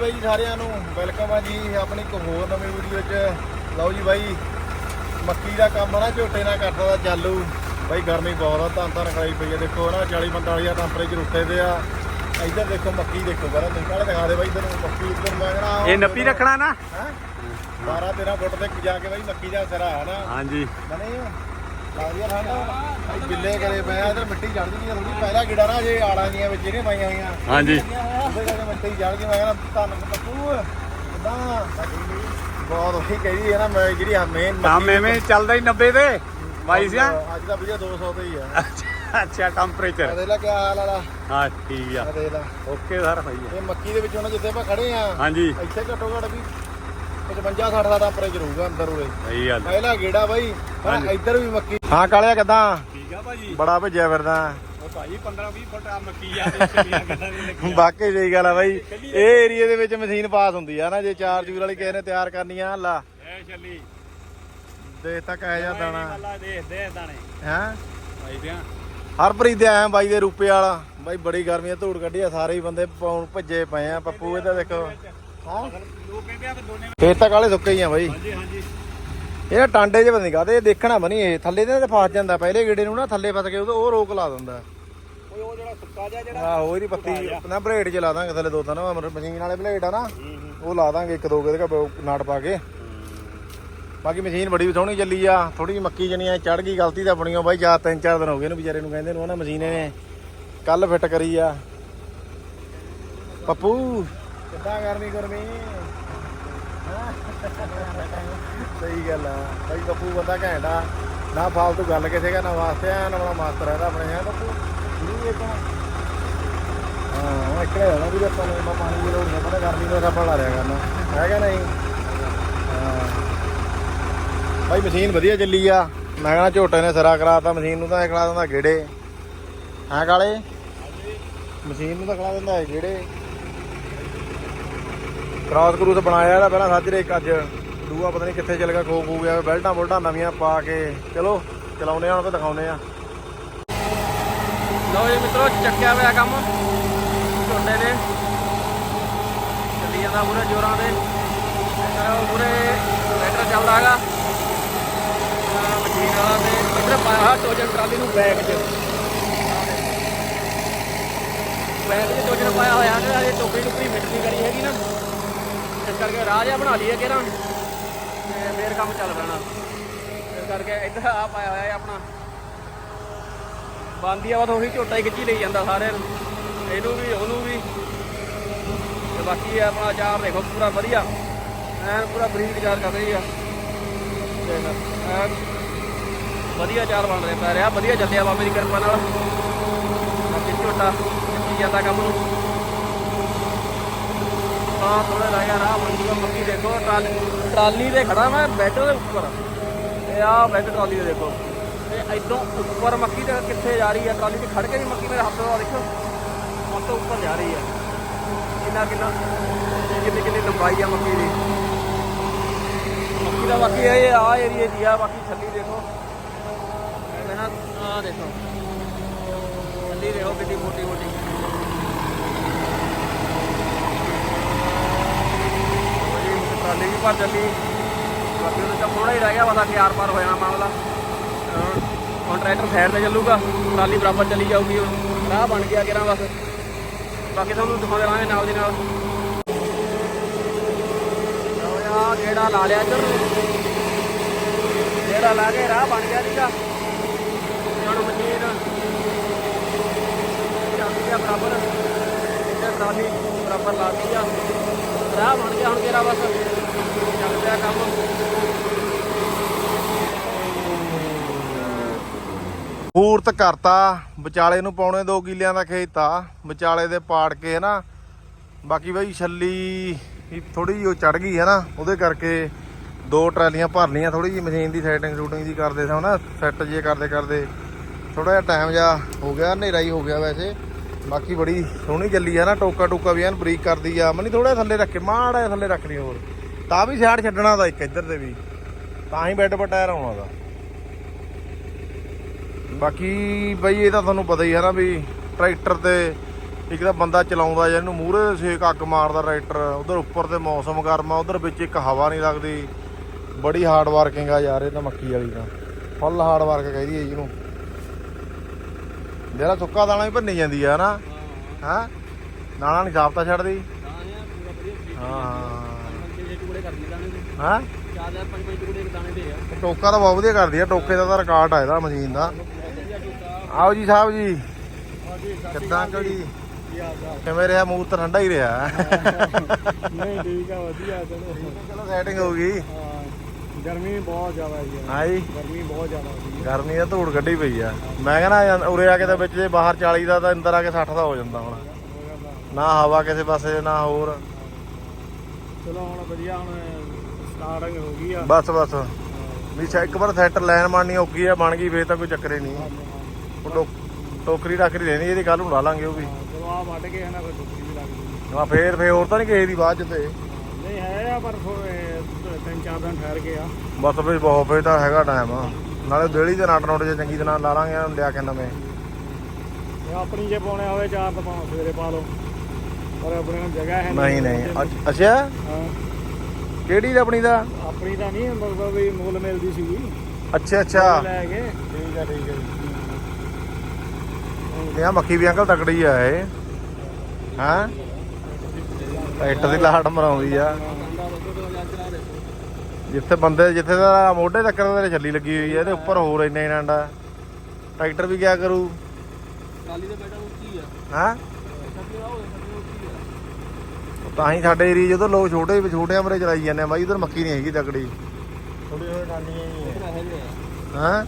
ਬਾਈ ਜੀ ਸਾਰਿਆਂ ਨੂੰ ਵੈਲਕਮ ਆ ਜੀ ਆਪਣੀ ਇੱਕ ਹੋਰ ਨਵੀਂ ਵੀਡੀਓ 'ਚ। ਲਓ ਜੀ ਬਾਈ ਮੱਕੀ ਦਾ ਕੰਮ ਆ ਨਾ ਝੋਟੇ ਨਾਲ ਕਰਦਾ ਦਾ ਚਾਲੂ। ਬਾਈ ਗਰਮੀ ਬਹੁਤ ਆ ਤਾਂ ਤਾਂ ਖਾਈ ਪਈ ਆ। ਦੇਖੋ ਨਾ 40 45 ਹਜ਼ਾਰ ਟੈਂਪਰੇਚਰ ਉੱਤੇ ਤੇ ਆ। ਇੱਧਰ ਦੇਖੋ ਮੱਕੀ ਦੇਖੋ ਪਹਿਲਾਂ ਤੁਸੀਂ ਕਾਲੇ ਦਿਖਾ ਦੇ ਬਾਈ ਇੱਧਰ ਮੱਕੀ ਇੱਧਰ ਮੈਂ ਕਹਣਾ ਇਹ ਨੱਪੀ ਰੱਖਣਾ ਨਾ? 12 13 ਫੁੱਟ ਤੇ ਜਾ ਕੇ ਬਾਈ ਮੱਕੀ ਦਾ ਸਿਰਾ ਹੈ ਨਾ। ਹਾਂਜੀ। ਬਣੇ ਗਿੱਲੇ ਕਰੇ ਪਏ ਆ ਇਧਰ ਮਿੱਟੀ ਚੜ ਗਈ ਥੋੜੀ ਪਹਿਲਾ ਗਿੜਾ ਨਾ ਜੇ ਆਲਾਂ ਦੀਆਂ ਵਿੱਚ ਇਹਨੇ ਪਾਈਆਂ ਹੋਈਆਂ। ਹਾਂਜੀ। ਉਹਦੇ ਕਰਕੇ ਮਿੱਟੀ ਚੜ ਗਈ ਮੈਂ ਕਹਿੰਦਾ ਧੰਨ ਪੱਪੂ ਕਿਦਾਂ? ਬਹੁਤ ਉਹੀ ਕਹੀ ਹੈ ਨਾ ਮੈਂ ਜਿਹੜੀ ਮੇਨ ਕੰਮ ਐਵੇਂ ਚੱਲਦਾ ਹੀ 90 ਤੇ 22 ਆ ਅੱਜ ਦਾ ਵੀਡੀਓ 200 ਤੇ ਹੀ ਆ। ਅੱਛਾ ਟੈਂਪਰੇਚਰ ਦੇਖ ਲੈ ਕੀ ਹਾਲ ਆਲਾ ਹਾਂ ਠੀਕ ਆ। ਦੇਖ ਲੈ। ਓਕੇ ਸਰ ਭਾਈ ਇਹ ਮੱਕੀ ਦੇ ਵਿੱਚ ਹੁਣ ਜਿੱਥੇ ਆਪਾਂ ਖੜੇ ਆ ਹਾਂਜੀ। ਇੱਥੇ ਘੱਟੋ ਘੱਟ ਵੀ 55 60 ਦਾ ਟੈਂਪਰੇਚਰ ਹੋਊਗਾ ਅੰਦਰ ਉਰੇ। ਸਹੀ ਗੱਲ। ਪਹਿਲਾ ਗੇੜਾ ਬਾਈ। ਪਰ ਹਾਂਜੀ। ਇੱਧਰ ਵੀ ਮੱਕੀ। ਹਾਂ ਕਾਲਿਆ ਕਿਦਾਂ? ਠੀਕ ਆ ਭਾਜੀ। ਬੜਾ ਭੇਜਿਆ ਫਿਰਦਾ। ਭਾਜੀ 15 20 ਫੁੱਟ ਆ ਮੱਕੀ ਆ ਵਾਕਈ ਸਹੀ ਗੱਲ ਆ ਬਾਈ। ਇਹ ਏਰੀਏ ਦੇ ਵਿੱਚ ਮਸ਼ੀਨ ਪਾਸ ਹੁੰਦੀ ਆ ਨਾ ਜੇ ਚਾਰ ਚੂਰ ਵਾਲੀ ਕਿਸੇ ਨੇ ਤਿਆਰ ਕਰਨੀ ਆ ਲਾ। ਐ ਦੇਖ ਜਾਂ ਦਾਣਾ। ਹੈ? ਭਾਈ ਦਿਆਂ ਹਰਪ੍ਰੀਤ ਦੇ ਆਇਆ ਬਾਈ ਦੇ ਰੂਪੇ ਵਾਲਾ। ਬਾਈ ਬੜੀ ਗਰਮੀ ਆ ਧੂੜ ਕੱਢੀ ਆ ਸਾਰੇ ਹੀ ਬੰਦੇ ਭੱਜੇ ਪਏ ਆ ਪੱਪੂ ਇਹਦਾ ਦੇਖੋ। ਆ ਫੇਰ ਤਾਂ ਕਾਲੇ ਸੁੱਕੇ ਹੀ ਆ ਬਾਈ। ਹਾਂਜੀ ਹਾਂਜੀ। ਇਹ ਟਾਂਡੇ ਨਹੀਂ ਕਾਹਦੇ ਇਹ ਦੇਖਣਾ ਬਣੀ ਇਹ। ਥੱਲੇ ਤੇ ਫਸ ਜਾਂਦਾ ਪਹਿਲੇ ਗੇੜੇ ਨੂੰ ਨਾ ਥੱਲੇ ਫਸ ਕੇ ਉਹ ਰੋਕ ਲਾ ਦਿੰਦਾ। ਕੋਈ ਉਹ ਜਿਹੜਾ ਸੁੱਕਾ ਜਿਹਾ ਜਿਹੜਾ ਆਹੋ ਇਹਦੀ ਪੱਤੀ ਨਾ ਬਲੇਡ 'ਚ ਲਾ ਦਾਂਗੇ ਥੱਲੇ ਦੋ ਤਿੰਨ ਮਸ਼ੀਨ ਵਾਲੇ ਬਲੇਡ ਆ ਨਾ। ਉਹ ਲਾ ਦਾਂਗੇ ਇੱਕ ਦੋ ਇਹਦੇ ਕਾ ਨਾੜ ਪਾ ਕੇ। ਬਾਕੀ ਮਸ਼ੀਨ ਬੜੀ ਸੋਹਣੀ ਚੱਲੀ ਆ। ਥੋੜੀ ਜਿਹੀ ਮੱਕੀ ਜਣੀਆਂ ਚੜ ਗਈ ਗਲਤੀ ਤਾਂ ਬਣੀ ਆ ਬਾਈ। ਜਾ ਤਿੰਨ ਚਾਰ ਦਿਨ ਹੋ ਗਏ ਇਹਨੂੰ ਵਿਚਾਰੇ ਨੂੰ ਕਹਿੰਦੇ ਨੂੰ ਨਾ ਮਸ਼ੀਨ ਨੇ ਕੱਲ ਫਿੱਟ ਕਰੀ ਆ। ਪੱਪੂ। ਕਿੱਦਾਂ ਗਰਮੀ ਗੁਰਮੀ? ਸਹੀ ਗੱਲ ਆ। ਬਾਈ ਪੱਪੂ ਬੰਦਾ ਘੈਂਟ ਨਾ ਫਾਲਤੂ ਗੱਲ ਕਿਸੇ ਕਾ ਨਾ ਵਾਸਤੇ ਆ, ਨਾ ਬੜਾ ਮਾਸਟਰ ਹੈ ਆਪਣੇ ਹੈ ਪੱਪੂ ਨਹੀਂ ਇਹ ਤਾਂ ਹਾਂ ਉਹ ਇੱਕੜੇ ਵੀ ਆਪਾਂ ਨੂੰ ਇੰਨਾ ਪਾਣੀ ਦੀ ਲੋੜ ਨਹੀਂ ਪਤਾ ਗਰਮੀ ਨੂੰ ਆਪਾਂ ਲਾ ਰਿਆ ਕਰਨਾ। ਹੈਗਾ ਨਹੀਂ? ਹਾਂ। ਮਸ਼ੀਨ ਵਧੀਆ ਚੱਲੀ ਆ। ਮੈਂ ਕਹਿੰਦਾ ਝੋਟੇ ਨੇ ਸਿਰਾ ਕਰਾਤਾ, ਮਸ਼ੀਨ ਨੂੰ ਤਾਂ ਇਹ ਖਲਾ ਦਿੰਦਾ ਗੇੜੇ। ਹਾਂ ਕਾਲੇ? ਮਸ਼ੀਨ ਨੂੰ ਤਾਂ ਖਲਾ ਦਿੰਦਾ ਹੈ ਗੇੜੇ। ਕ੍ਰਾਸ ਕਰੂਸ ਬਣਾਇਆ ਇਹਦਾ ਪਹਿਲਾਂ ਸਾਜਰੇ ਇੱਕ ਅੱਜ ਦੂਆ ਪਤਾ ਨਹੀਂ ਕਿੱਥੇ ਚਲ ਗਿਆ, ਖੋ ਖੂ ਗਿਆ, ਬੈਲਟਾਂ ਬੋਲਟਾਂ ਨਵੀਆਂ ਪਾ ਕੇ, ਚਲੋ ਚਲਾਉਨੇ ਆ ਹੁਣ ਕੋ ਦਿਖਾਉਨੇ ਆ ਲਓ ਜੀ ਮਿੱਤਰੋ, ਚੱਕਿਆ ਹੋਇਆ ਕੰਮ। ਝੋਨੇ ਨੇ ਚੱਲੀ ਜਾਂਦਾ ਪੂਰੇ ਜੋਰਾਂ ਦੇ। ਇੱਧਰ ਪੂਰੇ ਲੈਟਰ ਚੱਲਦਾ ਹੈਗਾ। ਆਹ ਮਸ਼ੀਨ ਵਾਲਾ ਤੇ ਇੱਧਰ ਪਾਇਆ ਹੋਇਆ ਟੋਜਨ ਟਰਾਲੀ ਨੂੰ ਬੈਗ 'ਚ। ਬੈਗ 'ਚ ਟੋਜਨ ਪਾਇਆ ਹੋਇਆ ਹੈਗਾ ਇਹ ਟੋਕਰੀ ਟੁਕਰੀ ਫਿੱਟ ਨਹੀਂ ਕਰੀ ਹੈਗੀ। ਕਰਕੇ ਰਾਹ ਜਿਹਾ ਬਣਾ ਲਈਏ ਕਿਹੜਾ ਤੇ ਫੇਰ ਕੰਮ ਚੱਲ ਪੈਣਾ। ਇਸ ਕਰਕੇ ਇੱਧਰ ਆ ਪਾਇਆ ਹੋਇਆ ਹੈ ਆਪਣਾ। ਬੰਦੀ ਆ ਉਹੀ ਝੋਟਾ ਹੀ ਖਿੱਚੀ ਲਈ ਜਾਂਦਾ ਸਾਰਿਆਂ ਨੂੰ ਇਹਨੂੰ ਵੀ, ਉਹਨੂੰ ਵੀ। ਤੇ ਬਾਕੀ ਆਪਣਾ ਅਚਾਰ ਦੇਖੋ, ਪੂਰਾ ਵਧੀਆ। ਐਨ ਪੂਰਾ ਬਰੀਕ ਅਚਾਰ ਕਰ ਰਹੀ ਆ। ਦੇਖ, ਐਨ ਵਧੀਆ ਅਚਾਰ ਬਣ ਰਿਹਾ ਪੈ ਰਿਹਾ। ਵਧੀਆ ਚੱਲਿਆ ਬਾਬੇ ਦੀ ਕਿਰਪਾ ਨਾਲ। ਬਾਕੀ ਝੋਟਾ ਖਿੱਚੀ ਜਾਂਦਾ ਕੰਮ ਨੂੰ। ਹਾਂ ਥੋੜਾ ਲਾਇਆ ਰਾਹ ਬਣ ਜੂਗਾ ਮੱਕੀ ਦੇਖੋ, ਟਰਾਲੀ ਟਰਾਲੀ ਤੇ ਖੜਾ ਮੈਂ ਬੈੱਡ ਦੇ ਉੱਪਰ। ਇਹ ਆ ਬੈਟ ਟਰਾਲੀ ਦੇ ਦੇਖੋ। ਤੇ ਇਦੋਂ ਉੱਪਰ ਮੱਕੀ ਤੇ ਕਿੱਥੇ ਜਾ ਰਹੀ ਹੈ ਟਰਾਲੀ ਤੇ ਖੜ ਕੇ ਵੀ ਮੱਕੀ ਮੇਰੇ ਹੱਥ ਦਾ ਦੇਖੋ ਹੁਣ ਤੋਂ ਉੱਪਰ ਜਾ ਰਹੀ ਹੈ ਕਿੰਨਾ ਕਿੰਨਾ? ਕਿੰਨੀ ਕਿੰਨੀ ਲੰਬਾਈ ਆ ਮੱਕੀ ਦੀ। ਮੱਕੀ ਦਾ ਬਾਕੀ ਇਹ ਆ ਏਰੀਏ ਦੀ ਆ, ਬਾਕੀ ਛੱਲੀ ਦੇਖੋ। ਮੈਂ ਕਹਿੰਦਾ ਆ ਦੇਖੋ। ਛੱਲੀ ਦੇਖੋ ਕਿੰਨੀ ਮੋਟੀ ਮੋਟੀ ਉਹਦੀ ਵੀ ਭਰ ਚੱਲੀ। ਬਾਕੀ ਉਹਦੇ ਤਾਂ ਥੋੜਾ ਹੀ ਰਹਿ ਗਿਆ, ਪਤਾ ਕਿ ਆਰ ਪਾਰ ਹੋ ਜਾਣਾ ਮਾਮਲਾ। ਹੁਣ ਟਰੈਕਟਰ ਸਾਈਡ ਤੇ ਚੱਲੂਗਾ, ਟਰਾਲੀ ਬਰਾਬਰ ਚੱਲੀ ਜਾਊਗੀ ਹੁਣ। ਰਾਹ ਬਣ ਗਿਆ ਕਿਰਾਂ ਬਸ। ਬਾਕੀ ਤੁਹਾਨੂੰ ਦਿਖਾਉਂਦੇ ਰਹਾਂਗੇ ਨਾਲ ਦੀ ਨਾਲ। ਲਓ ਯਾ ਗੇੜਾ ਲਾ ਲਿਆ ਇੱਧਰ ਨੂੰ। ਗੇੜਾ ਲਾ ਕੇ ਰਾਹ ਬਣ ਗਿਆ ਸੀਗਾ। ਤੇ ਹੁਣ ਮਸ਼ੀਨ। ਚੱਲਦੀ ਆ ਬਰਾਬਰ। ਇੱਧਰ ਟਰਾਲੀ ਬਰਾਬਰ ਲਾਤੀ ਆ। ਰਾਹ ਬਣ ਗਿਆ ਹੁਣ ਕਿਹੜਾ ਬਸ। ਚੱਲ ਪਿਆ ਕੰਮ ਪੂਰਤ ਕਰਤਾ, ਵਿਚਾਲੇ ਨੂੰ ਪੌਣੇ 2 ਕਿੱਲਿਆਂ ਦਾ ਖੇਤ ਆ, ਵਿਚਾਲੇ ਦੇ ਪਾੜ ਕੇ ਹਨਾ। ਬਾਕੀ ਬਈ ਛੱਲੀ ਥੋੜੀ ਜਿਹੀ ਉਹ ਚੜ ਗਈ ਹੈ ਨਾ ਉਹਦੇ ਕਰਕੇ ਦੋ ਟਰਾਲੀਆਂ ਭਰ ਲਈਆਂ ਥੋੜੀ ਜਿਹੀ ਮਸ਼ੀਨ ਦੀ ਸੈਟਿੰਗ ਸ਼ੂਟਿੰਗ ਜੀ ਕਰਦੇ ਸਾਂ ਨਾ ਸੈੱਟ ਜੇ ਕਰਦੇ ਕਰਦੇ ਥੋੜਾ ਜਿਹਾ ਟਾਈਮ ਜਾ ਹੋ ਗਿਆ, ਹਨੇਰਾ ਹੀ ਹੋ ਗਿਆ ਵੈਸੇ। ਬਾਕੀ ਬੜੀ ਸੋਹਣੀ ਚੱਲੀ ਆ ਨਾ ਟੋਕਾ ਟੋਕਾ ਵੀ ਐਨ ਬਰੀਕ ਕਰਦੀ ਆ, ਮਨੀ ਥੋੜਾ ਥੱਲੇ ਰੱਖੇ ਮਾੜਾ ਜਿਹਾ ਥੱਲੇ ਰੱਖਣੀ ਹੋਰ। ਤਾਂ ਵੀ ਸਾਈਡ ਛੱਡਣਾ ਦਾ ਇੱਕ ਇੱਧਰ ਦੇ ਵੀ। ਤਾਂ ਹੀ ਬੈੱਡ ਪਰ ਟਾਇਰ ਆਉਣਾ ਦਾ। ਬਾਕੀ ਬਈ ਇਹ ਤਾਂ ਤੁਹਾਨੂੰ ਪਤਾ ਹੀ ਹੈ ਨਾ ਵੀ ਟਰੈਕਟਰ ਤੇ ਇੱਕ ਤਾਂ ਬੰਦਾ ਚਲਾਉਂਦਾ ਜਾਂ ਇਹਨੂੰ ਮੂਹਰੇ ਸੇਕ ਅੱਗ ਮਾਰਦਾ ਟਰੈਕਟਰ ਉਧਰ ਉੱਪਰ ਤੇ ਮੌਸਮ ਗਰਮ ਆ ਉਧਰ ਵਿੱਚ ਇੱਕ ਹਵਾ ਨਹੀਂ ਲੱਗਦੀ। ਬੜੀ ਹਾਰਡ ਵਰਕਿੰਗ ਆ ਯਾਰ ਇਹ ਤਾਂ ਮੱਕੀ ਵਾਲੀ ਤਾਂ। ਫੁੱਲ ਹਾਰਡ ਵਰਕ ਕਹਿੰਦੀ ਹੈ ਜਿਹਨੂੰ ਜਿਹੜਾ ਸੁੱਕਾ ਦਾਣਾ ਵੀ ਭੰਨੀ ਜਾਂਦੀ ਆ ਨਾ ਹਾਂ? ਦਾਣਾ ਨਹੀਂ ਸਾਫਤਾ ਛੱਡਦੀ। ਹਾਂ। ਹਾਂ? ਚਾਰ ਚਾਰ ਪੰਜ ਪੰਜ ਟੁਕੜੇ ਦਾਣੇ ਦੇ ਆ। ਟੋਕਾ ਤਾਂ ਬਹੁਤ ਵਧੀਆ ਕਰਦੀ ਆ ਟੋਕੇ ਦਾ ਤਾਂ ਰਿਕਾਰਡ ਆ ਇਹਦਾ ਮਸ਼ੀਨ ਦਾ। ਆਓ ਜੀ ਸਾਹਿਬ ਜੀ। ਕਿੱਦਾਂ ਅੰਕਲ ਜੀ? ਕੀ ਹਾਲ ਚਾਲ ਕਿਵੇਂ ਰਿਹਾ? ਮੂਡ ਤਾਂ ਠੰਡਾ ਹੀ ਰਿਹਾ। ਨਹੀਂ ਠੀਕ ਆ ਵਧੀਆ ਚਲੋ। ਚਲੋ ਸੈਟਿੰਗ ਹੋ ਗਈ। ਹਾਂ ਗਰਮੀ ਬਹੁਤ ਜ਼ਿਆਦਾ ਹੈ ਜੀ ਹਾਂ ਜੀ। ਗਰਮੀ ਬਹੁਤ ਜ਼ਿਆਦਾ ਹੈ ਗਰਮੀ ਦਾ ਧੂੜ ਕੱਢੀ ਪਈ ਆ। ਮੈਂ ਕਹਿੰਦਾ ਉਰੇ ਆ ਕੇ ਤਾਂ ਵਿੱਚ ਜੇ ਬਾਹਰ 40 ਦਾ ਤਾਂ ਅੰਦਰ ਆ ਕੇ 60 ਦਾ ਹੋ ਜਾਂਦਾ ਹੁਣ। ਨਾ ਹਵਾ ਕਿਸੇ ਪਾਸੇ ਨਾ ਹੋਰ। ਚਲੋ ਹੁਣ ਵਧੀਆ ਹੁਣ ਸਟਾਰਟਿੰਗ ਹੋ ਗਈ ਆ। ਬਸ ਬਸ। ਵੀ ਸ਼ਾ- ਇੱਕ ਵਾਰ ਸੈਟ ਲਾਈਨ ਬਣਨੀ ਔਖੀ ਆ ਬਣ ਗਈ ਫੇਰ ਤਾਂ ਕੋਈ ਚੱਕਰ ਹੀ ਨਹੀਂ। ਉਹ ਟੋ- ਟੋਕਰੀ ਟਾਕਰੀ ਰਹਿੰਦੀ ਇਹਦੀ ਕੱਲ ਨੂੰ ਲਾ ਲਾਂਗੇ ਉਹ ਵੀ। ਚਲੋ ਆ ਵੱਢ ਕੇ ਨਾ ਫਿਰ ਦੁੱਖੀ ਵੀ ਲੱਗ ਜੂਗੀ ਆ ਫੇਰ ਫੇਰ ਹੋਰ ਤਾਂ ਨਹੀਂ ਕਿਸੇ ਦੀ ਬਾਅਦ ਚ ਤੇ। ਨਹੀਂ ਹੈ ਆ ਪਰ ਥੋੜੇ ਤਿੰਨ ਚਾਰ ਦਿਨ ਠਹਿਰ ਕੇ ਆ। ਬਸ ਵੀ ਬਹੁਤ ਫੇਰ ਤਾਂ ਹੈਗਾ ਟਾਈਮ ਨਾਲੇ ਦੇਲੀ ਦੇ ਨਟ ਨੋਟ ਜੇ ਚੰਗੀ ਤਰ੍ਹਾਂ ਲਾ ਲਾਂਗੇ ਇਹਨੂੰ ਲਿਆ ਕੇ ਨਵੇਂ। ਤੇ ਆਪਣੀ ਜੇ ਪਾਉਣੇ ਹੋਵੇ ਚਾਰ ਤਾਂ ਭਾਵੇਂ ਸਵੇਰੇ ਪਾ ਲਓ। ਪਰ ਆਪਣੇ ਕੋਲ ਜਗ੍ਹਾ ਹੈ ਨਹੀਂ। ਨਹੀਂ। ਅੱਛਾ? ਹਾਂ। ਕਿਹੜੀ ਦਾ ਆਪਣੀ ਦਾ? ਆਪਣੀ ਤਾਂ ਨਹੀਂ ਮਤਲਬ ਵੀ ਮੁੱਲ ਮਿਲਦੀ ਸੀਗੀ। ਅੱਛਾ ਅੱਛਾ। ਲੈ ਕੇ ਠੀਕ ਆ ਠੀਕ ਆ। ਜੀ ਇਹ ਮੱਕੀ ਵੀ ਅੰਕਲ ਤਕੜੀ ਆ ਇਹ। ਹਾਂ? ਇੱਟ ਦੀ ਲਾਟ ਮਰਾਉਂਦੀ ਆ। ਜਿੱਥੇ ਬੰਦੇ ਜਿੱਥੇ ਦਾ ਮੋਢੇ ਤੱਕ ਦੇ ਛੱਲੀ ਲੱਗੀ ਹੋਈ ਆ ਇਹਦੇ ਉੱਪਰ ਹੋਰ ਇੰਨੇ ਡੰਡਾ ਟਰੈਕਟਰ ਵੀ ਕਿਆ ਕਰੂ? ਕਾਲੀ ਦੇ ਬੈਠਾ ਉੱਚੀ ਆ। ਹਾਂ? ਤਾਂ ਹੀ ਸਾਡੇ ਏਰੀਆ ਜਦੋਂ ਲੋਕ ਛੋਟੇ ਛੋਟੇ ਅਮਰੇ ਚਲਾਈ ਜਾਂਦੇ ਆ ਬਾਈ ਉਧਰ ਮੱਕੀ ਨਹੀਂ ਹੈਗੀ ਤਕੜੀ। ਥੋੜੀ ਥੋੜੀ ਹੀ ਹਾਂ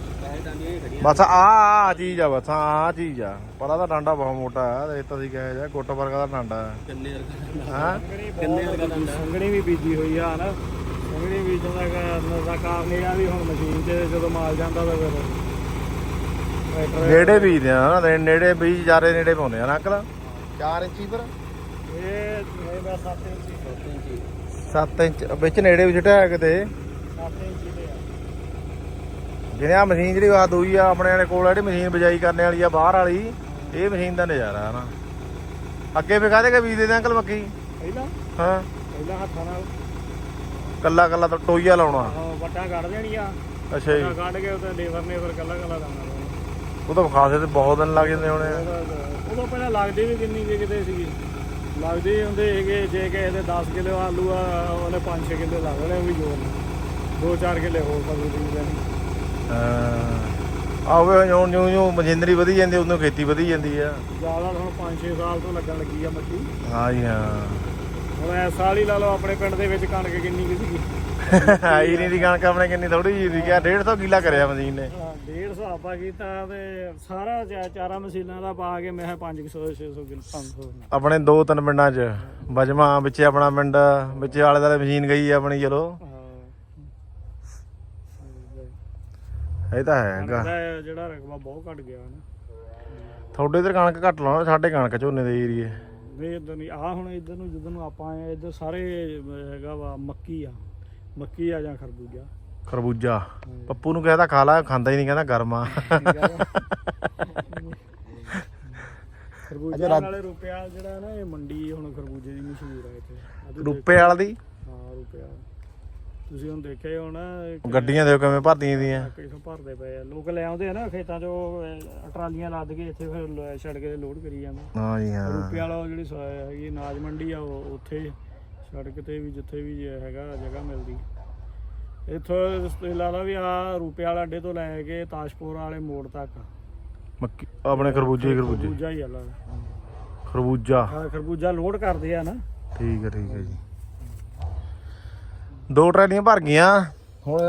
ਬਸ ਆ ਆ ਚੀਜ਼ ਆ ਬਸ ਆ ਚੀਜ਼ ਆ। ਪਰ ਇਹਦਾ ਡਾਂਡਾ ਬਹੁਤ ਮੋਟਾ ਆ ਇਹ ਤਾਂ ਅਸੀਂ ਕਹੇ ਜਾ ਗੁੱਟ ਵਰਗਾ ਦਾ ਡਾਂਡਾ ਕਿੰਨੇ ਵਰਗਾ ਹਾਂ? ਕਿੰਨੇ ਵਰਗਾ ਡੰਡਾ? ਸੰਗਣੀ ਵੀ ਬੀਜੀ ਹੋਈ ਆ ਨਾ ਸੰਗਣੀ ਬੀਜਣ ਦਾ ਕਾਰਨ ਦਾ ਕਾਰਨ ਇਹ ਆ ਵੀ ਹੁਣ ਮਸ਼ੀਨ 'ਚ ਜਦੋਂ ਮਾਲ ਜਾਂਦਾ ਤਾਂ ਫਿਰ ਨੇੜੇ ਬੀਜਦੇ ਆ ਨਾ ਨੇ- ਨੇੜੇ ਬੀਜ ਜਾਰੇ ਨੇੜੇ ਪਾਉਂਦੇ ਆ ਨਾ ਅੰਕਲ? 4 ਇੰਚੀ ਪਰ। ਇਹ ਇਹ ਬਸ 7 ਇੰਚੀ 7 ਇੰਚ ਵਿੱਚ ਨੇੜੇ ਵੀ ਛਟਿਆ ਕਿਤੇ। 7 ਇੰਚੀ ਦੇ ਆ ਜਿਹਨੇ ਆ ਮਸ਼ੀਨ ਜਿਹੜੀ ਆ ਦੂਈ ਆ ਆਪਣੇ ਵਾਲੇ ਕੋਲ ਜਿਹੜੀ ਮਸ਼ੀਨ ਬਜਾਈ ਕਰਨ ਵਾਲੀ ਆ ਬਾਹਰ ਵਾਲੀ ਇਹ ਮਸ਼ੀਨ ਦਾ ਨਜ਼ਾਰਾ ਆ ਨਾ। ਅੱਗੇ ਫੇ ਕਾਹਦੇ ਕੇ ਬੀਜਦੇ ਤੇ ਅੰਕਲ ਮੱਕੀ? ਪਹਿਲਾਂ? ਹਾਂ। ਪਹਿਲਾਂ ਹੱਥਾਂ ਨਾਲ। ਕੱਲਾ ਕੱਲਾ ਤਾਂ ਟੋਈਆ ਲਾਉਣਾ। ਆਹ ਵੱਟਾਂ ਕੱਢ ਦੇਣੀਆਂ। ਅੱਛਾ ਜੀ। ਕੱਢ ਕੇ ਉੱਤੇ ਲੇਬਰ ਨੇ ਫਿਰ ਕੱਲਾ ਕੱਲਾ ਲਾਉਣਾ ਉਹ ਤਾਂ ਖਾਸੇ ਤੇ ਬਹੁਤ ਦਿਨ ਲੱਗ ਜਾਂਦੇ ਹੋਣੇ ਆ। ਉਹਦਾ- ਉਦੋਂ ਪਹਿਲਾਂ ਲੱਗਦੀ ਵੀ ਕਿੰਨੀ ਕੁ ਕਿਤੇ ਸੀਗੀ। ਲੱਗਦੇ ਹੁੰਦੇ ਸੀਗੇ ਜੇ ਕਿਸੇ ਦੇ 10 ਕਿਲੋ ਆਲੂ ਆ ਉਹਨੇ 5-6 ਕਿਲੋ ਲਾ ਲੈਣੇ ਉਹ ਵੀ ਜੋਰ ਦੋ ਚਾਰ ਕਿੱਲੇ ਹੋਰ ਫਸਲ ਬੀਜ ਲੈਣੀ। ਹਾਂ। ਆਵੇ ਜਿਉਂ ਜਿਉਂ ਜਿਉਂ ਮਸ਼ੀਨਰੀ ਵਧੀ ਜਾਂਦੀ ਉਦੋਂ ਖੇਤੀ ਵਧੀ ਜਾਂਦੀ ਆ। ਜ਼ਿਆਦਾ ਹੁਣ 5-6 ਸਾਲ ਤੋਂ ਲੱਗਣ ਲੱਗੀ ਆ ਮੱਕੀ ਹਾਂ ਜੀ ਹਾਂ। ਹੁਣ ਇਸ ਸਾਲ ਹੀ ਲਾ ਲਓ ਆਪਣੇ ਪਿੰਡ ਦੇ ਵਿੱਚ ਕਣਕ ਕਿੰਨੀ ਕੁ ਸੀਗੀ। ਆਈ ਨਹੀਂ ਦੀ ਕਣਕ ਆਪਣੇ ਕਿੰਨੀ ਥੋੜੀ ਜਿਹੀ ਸੀ ਕਿਹਾ 150 ਕਿੱਲਾ ਕਰਿਆ ਮਸ਼ੀਨ ਨੇ। ਹਾਂ, ਡੇਢ ਸੌ ਆਪਾਂ ਕੀਤਾ ਤੇ ਸਾਰਾ ਚਾ- ਚਾਰਾਂ ਮਸ਼ੀਨਾਂ ਦਾ ਪਾ ਕੇ ਮੈਂ 500 600 ਕਿਲੋ 500 ਆਪਣੇ ਦੋ ਤਿੰਨ ਪਿੰਡਾਂ 'ਚ ਬਜਮਾ ਵਿੱਚ ਆਪਣਾ ਪਿੰਡ ਵਿੱਚ ਆਲੇ ਦੁਆਲੇ ਮਸ਼ੀਨ ਗਈ ਆ ਆਪਣੀ ਚਲੋ। ਇਹ ਤਾਂ ਹੈਗਾ ਇਹਦਾ ਜਿਹੜਾ ਰਕਬਾ ਬਹੁਤ ਘਟ ਗਿਆ ਨਾ। ਤੁਹਾਡੇ ਇਧਰ ਕਣਕ ਘੱਟ ਲਾਉਣਾ ਸਾਡੇ ਕਣਕ ਝੋਨੇ ਦੇ ਏਰੀਏ। ਵੇ ਇਧਰ ਨਹੀਂ ਆ ਹੁਣ ਇਧਰ ਨੂੰ ਜਦੋਂ ਨੂੰ ਆਪਾਂ ਆਏ ਇਧਰ ਸਾਰੇ ਹੈਗਾ ਵਾ ਮੱਕੀ ਆ। ਮੱਕੀ ਆ ਜਾਂ ਖਰਬੂਜਾ? ਖਰਬੂਜਾ। ਪੱਪੂ ਨੂੰ ਕਹਿੰਦਾ ਖਾ ਲਾ ਖਾਂਦਾ ਹੀ ਨਹੀਂ ਕਹਿੰਦਾ ਗਰਮ। ਆ ਖਰਬੂਜਾ ਨਾਲੇ ਰੁਪਿਆ ਜਿਹੜਾ ਨਾ ਇਹ ਮੰਡੀ ਹੁਣ ਖਰਬੂਜੇ ਦੀ ਮਸ਼ਹੂਰ ਆ ਇੱਥੇ। ਆਹ ਵੀ ਰੁੱਪੇ ਵਾਲ ਦੀ? ਰੁਪਿਆ ਤੁਸੀਂ ਹੁਣ ਦੇਖਿਆ ਹੀ ਹੋਣਾ ਗੱਡੀਆਂ ਦੇਖੋ ਕਿਵੇਂ ਭਰਦੀਆਂ ਦੀਆਂ ਕਿਥੋਂ ਭਰਦੇ ਪਏ ਆ। ਲੋਕ ਲੈ ਆਉਂਦੇ ਆ ਨਾ ਖੇਤਾਂ 'ਚੋਂ ਅਹ, ਟਰਾਲੀਆਂ ਲੱਦ ਕੇ ਇੱਥੇ ਫਿਰ ਲ- ਸੜਕ ਤੇ ਲੋਡ ਕਰੀ ਜਾਂਦੇ। ਹਾਂ ਜੀ ਹਾਂ। ਰੁਪਏ ਵਾਲਾ ਉਹ ਜਿਹੜੀ ਸ- ਹੈਗੀ ਅਨਾਜ ਮੰਡੀ ਆ ਉਹ ਉੱਥੇ ਸੜਕ ਤੇ ਵੀ ਜਿੱਥੇ ਵੀ ਜੇ ਹੈਗਾ ਜਗ੍ਹਾ ਮਿਲਦੀ। ਇੱਥੋਂ ਇਸ ਤੋਂ ਇਲਾਵਾ ਵੀ ਆ ਰੁਪਏ ਵਾਲਾ ਅੱਡੇ ਤੋਂ ਲੈ ਕੇ ਤਾਜਪੁਰ ਵਾਲੇ ਮੋੜ ਤੱਕ। ਮੱਕੀ ਆਪਣੇ ਖਰਬੂਜੇ ਖਰਬੂਜੇ। ਖਰਬੂਜਾ ਹੀ ਆ ਲਾ। ਖਰਬੂਜਾ। ਹਾਂ ਖਰਬੂਜਾ ਲੋਡ ਕਰਦੇ ਆ ਨਾ। ਠੀਕ ਹੈ ਠੀਕ ਹੈ ਜੀ। ਦੋ ਟਰਾਲੀਆਂ ਭਰ ਗਈਆਂ। ਹੁਣ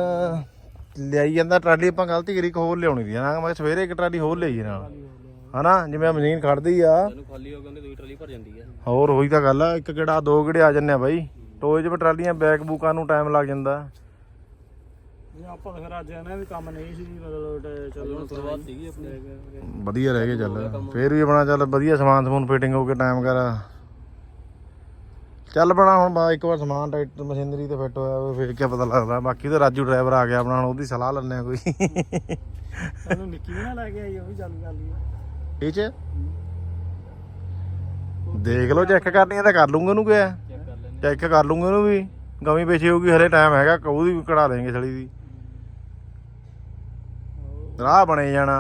ਲਿਆਈ ਜਾਂਦਾ ਟਰਾਲੀ ਆਪਾਂ ਗਲਤੀ ਕਰੀ ਇੱਕ ਹੋਰ ਲਿਆਉਣੀ ਦੀ ਨਾ ਮੈਂ ਸਵੇਰੇ ਇੱਕ ਟਰਾਲੀ ਹੋਰ ਲਿਆਈ ਨਾਲ। ਹਨਾ ਜਿਵੇਂ ਮਸ਼ੀਨ ਖੜਦੀ ਆ। ਇਹਨੂੰ ਖਾਲੀ ਹੋ ਗਏ ਦੂਜੀ ਟਰਾਲੀ ਭਰ ਜਾਂਦੀ ਆ। ਹੋਰ ਹੋਈ ਤਾਂ ਗੱਲ ਆ ਇੱਕ ਕਿਹੜਾ ਦੋ ਕਿਹੜੇ ਆ ਜੰਨੇ ਆ ਬਾਈ। ਟੋਏ 'ਚ ਟਰਾਲੀਆਂ ਬੈਕ ਬੂਕਾਂ ਨੂੰ ਟਾਈਮ ਲੱਗ ਜਾਂਦਾ। ਇਹ ਆਪਾਂ ਤਾਂ ਫਿਰ ਅੱਜ ਇਹਨਾਂ ਵੀ ਕੰਮ ਨਹੀਂ ਸੀ ਮਤਲਬ ਤੇ ਚਲੋ ਸ਼ੁਰੂਆਤ ਸੀਗੀ ਆਪਣੀ। ਵਧੀਆ ਰਹਿ ਗਏ ਚੱਲ। ਫੇਰ ਵੀ ਆਪਣਾ ਚੱਲ ਵਧੀਆ ਸਮਾਨ ਸਮੂਨ ਫਿਟਿੰਗ ਹੋ ਕੇ ਟਾਈਮ ਕਰ। ਚੱਲ ਬਣਾ ਹੁਣ ਬਾ ਇੱਕ ਵਾਰ ਸਮਾਨ ਟਰੈਕਟਰ ਮਸ਼ੀਨਰੀ ਤੇ ਫਿੱਟ ਹੋਇਆ ਫੇਰ ਕੀ ਪਤਾ ਲੱਗਦਾ। ਬਾਕੀ ਤਾਂ ਰਾਜੂ ਡਰਾਈਵਰ ਆ ਗਿਆ ਆਪਣਾ ਹੁਣ ਉਹਦੀ ਸਲਾਹ ਲੈਣੇ ਆ ਕੋਈ। ਇਹਨੂੰ ਨਿੱਕੀ ਵੀ ਨਾ ਲੈ ਕੇ ਆਈ ਉਹ ਵੀ ਚਾਲੂ ਕਰ ਲਈ ਇਹ ਚ? ਦੇਖ ਲਓ ਚੈੱਕ ਕਰਨੀ ਆ ਤਾਂ ਕਰ ਲੂੰਗਾ ਉਹਨੂੰ ਕਿਹਾ ਚੈੱਕ ਕਰ ਲੈਂਦੇ ਚੈੱਕ ਕਰ ਲੂੰਗਾ ਉਹਨੂੰ ਵੀ। ਗਵੀਂ ਪੇਛੇ ਹੋਊਗੀ ਹਲੇ ਟਾਈਮ ਹੈਗਾ ਕਹੂ ਦੀ ਕਢਾ ਦੇਂਗੇ ਥਲੀ ਦੀ। ਰਾਹ ਬਣੇ ਜਾਣਾ।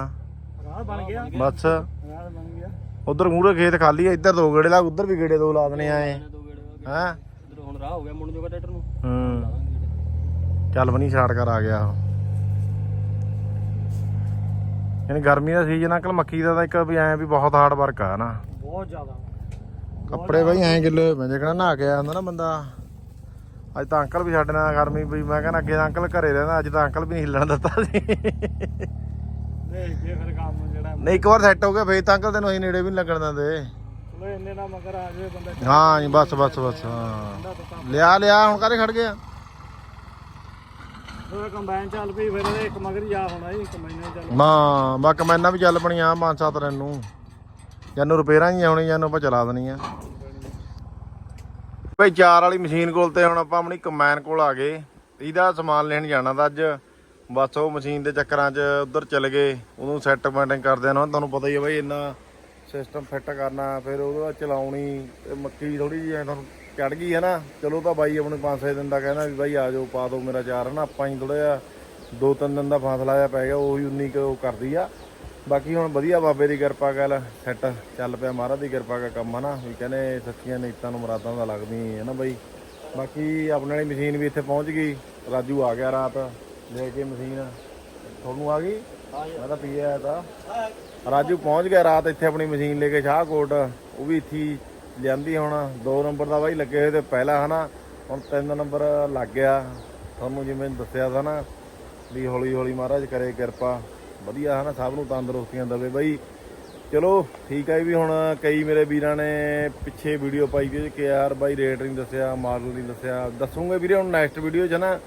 ਰਾਹ ਬਣ ਗਿਆ। ਬਸ। ਰਾਹ ਬਣ ਗਿਆ। ਉਧਰ ਮੂਹਰੇ ਖੇਤ ਖਾਲੀ ਆ ਇੱਧਰ ਦੋ ਗੇੜੇ ਲਾ ਉਧਰ ਵੀ ਗੇੜੇ ਦੋ ਲਾ ਦਨੇ ਆਏ ਹੈਂ? ਇਧਰ ਹੁਣ ਰਾਹ ਹੋ ਗਿਆ ਮੁੰਡ ਜੋਗਾ ਟਰੈਕਟਰ ਨੂੰ। ਹੂੰ। ਲਾਵਾਂਗੇ ਗੇੜੇ। ਚੱਲ ਬਣੀ ਛਾੜ ਕਰ ਆ ਗਿਆ ਉਹ। ਯਾਨੀ ਗਰਮੀ ਦਾ ਸੀਜ਼ਨ ਅੰਕਲ ਮੱਕੀ ਦਾ ਤਾਂ ਇੱਕ ਵੀ ਐ ਵੀ ਬਹੁਤ ਹਾਰਡ ਵਰਕ ਆ ਨਾ ਬਹੁਤ ਜ਼ਿਆਦਾ। ਕੱਪੜੇ ਬਈ ਐਂ ਗਿੱਲੇ ਹੋਏ ਪੈਂਦੇ ਕਿਹੜਾ ਨਹਾ ਕੇ ਆਇਆ ਹੁੰਦਾ ਨਾ ਬੰਦਾ। ਅੱਜ ਤਾਂ ਅੰਕਲ ਵੀ ਸਾਡੇ ਨਾਲ ਗਰਮੀ ਵੀ ਮੈਂ ਕਹਿੰਦਾ ਅੱਗੇ ਤਾਂ ਅੰਕਲ ਘਰੇ ਰਹਿੰਦਾ ਅੱਜ ਤਾਂ ਅੰਕਲ ਵੀ ਨਹੀਂ ਹਿੱਲਣ ਦਿੱਤਾ ਸੀ। ਦੇਖ ਕੇ ਫਿਰ ਕੰਮ ਜਿਹੜਾ ਨਹੀਂ ਇੱਕ ਵਾਰ ਸੈੱਟ ਹੋ ਗਿਆ ਫੇਰ ਤਾਂ ਅੰਕਲ ਤੈਨੂੰ ਅਸੀਂ ਨੇੜੇ ਵੀ ਨਹੀਂ ਲੱਗਣ ਦਿੰਦੇ। ਚਲੋ ਇੰਨੇ ਨਾ ਮਗਰ ਆ ਜਾਵੇ ਬੰਦਾ ਹਾਂ ਜੀ ਬਸ ਬਸ ਬਸ ਹਾਂ। ਲਿਆ ਲਿਆ ਹੁਣ ਕਾਹਦੇ ਖੜ ਗਿਆ ਉਹ ਕੰਬਾਈਨ ਚੱਲ ਪਈ ਫਿਰ ਇਹਦੇ ਇੱਕ ਮਗਰ ਹੀ ਆ ਹੋਣਾ ਜੀ ਕੰਬਾਈਨਾਂ ਚੱਲ ਮਾਂ ਬਾ ਕਮੈਨਾਂ ਵੀ ਚੱਲ ਪਣੀਆਂ ਪੰਜ ਸੱਤ ਦਿਨ ਨੂੰ। ਜਾਨੂੰ ਰਿਪੇਅਰਾਂ ਹੀ ਆਉਣੀ ਜਾਨੂੰ ਆਪਾਂ ਚਲਾ ਦੇਣੀਆਂ। ਭਾਈ ਚਾਰ ਵਾਲੀ ਮਸ਼ੀਨ ਕੋਲ ਤੇ ਹੁਣ ਆਪਾਂ ਆਪਣੀ ਕਮੈਨ ਕੋਲ ਆ ਗਏ। ਇਹਦਾ ਸਮਾਨ ਲੈਣ ਜਾਣਾ ਤਾਂ ਅੱਜ। ਬਸ ਉਹ ਮਸ਼ੀਨ ਦੇ ਚੱਕਰਾਂ 'ਚ ਉਧਰ ਚਲੇ ਗਏ। ਉਹਨੂੰ ਸੈਟਮੈਂਟਿੰਗ ਕਰਦੇ ਆ ਨਾ ਤੁਹਾਨੂੰ ਪਤਾ ਹੀ ਹੈ ਬਾਈ ਇੰਨਾ ਸਿਸਟਮ ਫਿੱਟ ਕਰਨਾ, ਫਿਰ ਉਹਦੇ ਚਲਾਉਣੀ, ਤੇ ਮੱਕੀ ਥੋੜੀ ਜਿਹੀ ਐਂ ਤੁਹਾਨੂੰ ਚੜ ਗਈ ਹੈ ਨਾ, ਚਲੋ ਤਾਂ ਬਾਈ ਆਪਣੇ 5-6 ਦਿਨ ਦਾ ਕਹਿੰਦਾ ਵੀ ਬਾਈ ਆ ਜਾਓ, ਪਾ ਦਿਓ ਮੇਰਾ ਚਾਰ ਹੈ ਨਾ ਆਪਾਂ ਹੀ ਥੋੜਾ ਜਿਹਾ ਦੋ ਤਿੰਨ ਦਿਨ ਦਾ ਫਾਸਲਾ ਜਿਹਾ ਪੈ ਗਿਆ, ਉਹੀ ਉਨੀ ਕੁ ਉਹ ਕਰਦੀ ਆ। ਬਾਕੀ ਹੁਣ ਵਧੀਆ ਬਾਬੇ ਦੀ ਕਿਰਪਾ ਗੱਲ ਸੈੱਟ ਚੱਲ ਪਿਆ ਮਹਾਰਾਜ ਦੀ ਕਿਰਪਾ ਦਾ ਕੰਮ ਹਨਾ, ਵੀ ਕਹਿੰਦੇ ਸੱਚੀਆਂ ਨੀਤਾਂ ਨੂੰ ਮੁਰਾਦਾਂ ਦਾ ਲੱਗਦੀ ਹੈ ਨਾ ਬਾਈ। ਬਾਕੀ ਆਪਣੇ ਵਾਲੀ ਮਸ਼ੀਨ ਵੀ ਇੱਥੇ ਪਹੁੰਚ ਗਈ, ਰਾਜੂ ਆ ਗਿਆ ਰਾਤ, ਲੈ ਕੇ ਮਸ਼ੀਨ, ਤੁਹਾਨੂੰ ਆ ਗਈ? ਮੈਂ ਤਾਂ ਪੀ ਆਇਆ ਤਾਂ। ਰਾਜੂ ਪਹੁੰਚ ਗਿਆ ਰਾਤ ਇੱਥੇ ਆਪਣੀ ਮਸ਼ੀਨ ਲੈ ਕੇ ਸ਼ਾਹਕੋਟ। ਉਹ ਵੀ ਇੱਥੇ ਲਿਆਂਦੀ ਹੁਣ। ਦੋ ਨੰਬਰ ਦਾ ਬਾਈ ਲੱਗੇ ਹੋਏ ਤੇ ਪਹਿਲਾ ਹਨਾ। ਹੁਣ ਤਿੰਨ ਨੰਬਰ ਲੱਗ ਗਿਆ। ਤੁਹਾਨੂੰ ਜਿਵੇਂ ਦੱਸਿਆ ਸੀ ਨਾ ਵੀ ਹੌਲੀ ਹੌਲੀ ਮਹਾਰਾਜ ਕਰੇ ਕਿਰਪਾ। ਵਧੀਆ ਹਨਾ, ਸਭ ਨੂੰ ਤੰਦਰੁਸਤੀਆਂ ਦੇਵੇ ਬਾਈ। ਚਲੋ, ਠੀਕ ਹੈ ਵੀ ਹੁਣ ਕਈ ਮੇਰੇ ਵੀਰਾਂ ਨੇ ਪਿੱਛੇ ਵੀਡੀਓ ਪਾਈ ਕਿ ਕਿ ਯਾਰ ਬਾਈ ਰੇਟ ਨਹੀਂ ਦੱਸਿਆ ਮਾਡਲ ਨਹੀਂ ਦੱਸਿਆ। ਦੱਸੂਗੇ ਵੀਰੇ ਹੁਣ ਨੈਕਸਟ ਵੀਡੀਓ 'ਚ ਨਾ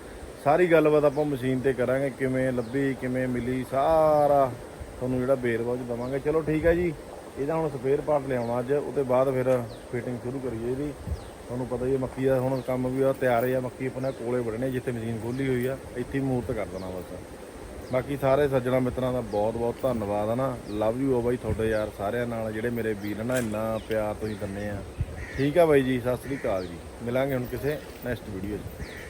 ਸਾਰੀ ਗੱਲਬਾਤ ਆਪਾਂ ਮਸ਼ੀਨ ਤੇ ਕਰਾਂਗੇ, ਕਿਵੇਂ ਲੱਭੀ, ਕਿਵੇਂ ਮਿਲੀ, ਸਾਰਾ ਤੁਹਾਨੂੰ ਜਿਹੜਾ ਬੇਰਵਾ ਚ ਦਵਾਂਗੇ। ਚਲੋ ਠੀਕ ਹੈ ਜੀ, ਇਹਦਾ ਹੁਣ ਸਪੇਅਰ ਪਾਰਟ ਲਿਆਉਣਾ ਅੱਜ, ਉਹਦੇ ਬਾਅਦ ਫਿਰ ਫਿਟਿੰਗ ਸ਼ੁਰੂ ਕਰੀਏ ਇਹਦੀ। ਤੁਹਾਨੂੰ ਪਤਾ ਹੀ ਹੈ ਮੱਕੀ ਦਾ ਹੁਣ ਕੰਮ ਵੀ ਆ, ਤਿਆਰ ਹੈ ਮੱਕੀ ਆਪਣੇ ਕੋਲੇ ਵੜਨੇ, ਜਿੱਥੇ ਮਸ਼ੀਨ ਖੋਲੀ ਹੋਈ ਆ, ਇੱਥੇ ਹੀ ਮੂਰਤ ਕਰ ਦੇਣਾ ਬਸ। ਬਾਕੀ ਸਾਰੇ ਸੱਜਣਾ ਮਿੱਤਰਾਂ ਦਾ ਬਹੁਤ ਬਹੁਤ ਧੰਨਵਾਦ ਹੈ ਨਾ। ਲਵ ਯੂ ਆ ਬਾਈ ਤੁਹਾਡੇ ਯਾਰ ਸਾਰਿਆਂ ਨਾਲ, ਜਿਹੜੇ ਮੇਰੇ ਵੀਰ ਨਾ ਇੰਨਾ ਪਿਆਰ ਤੁਸੀਂ ਦਿੰਦੇ ਆ। ਠੀਕ ਆ ਬਾਈ ਜੀ, ਸਤਿ ਸ੍ਰੀ ਅਕਾਲ ਜੀ। ਮਿਲਾਂਗੇ ਹੁਣ ਕਿਸੇ ਨੈਕਸਟ ਵੀਡੀਓ 'ਚ।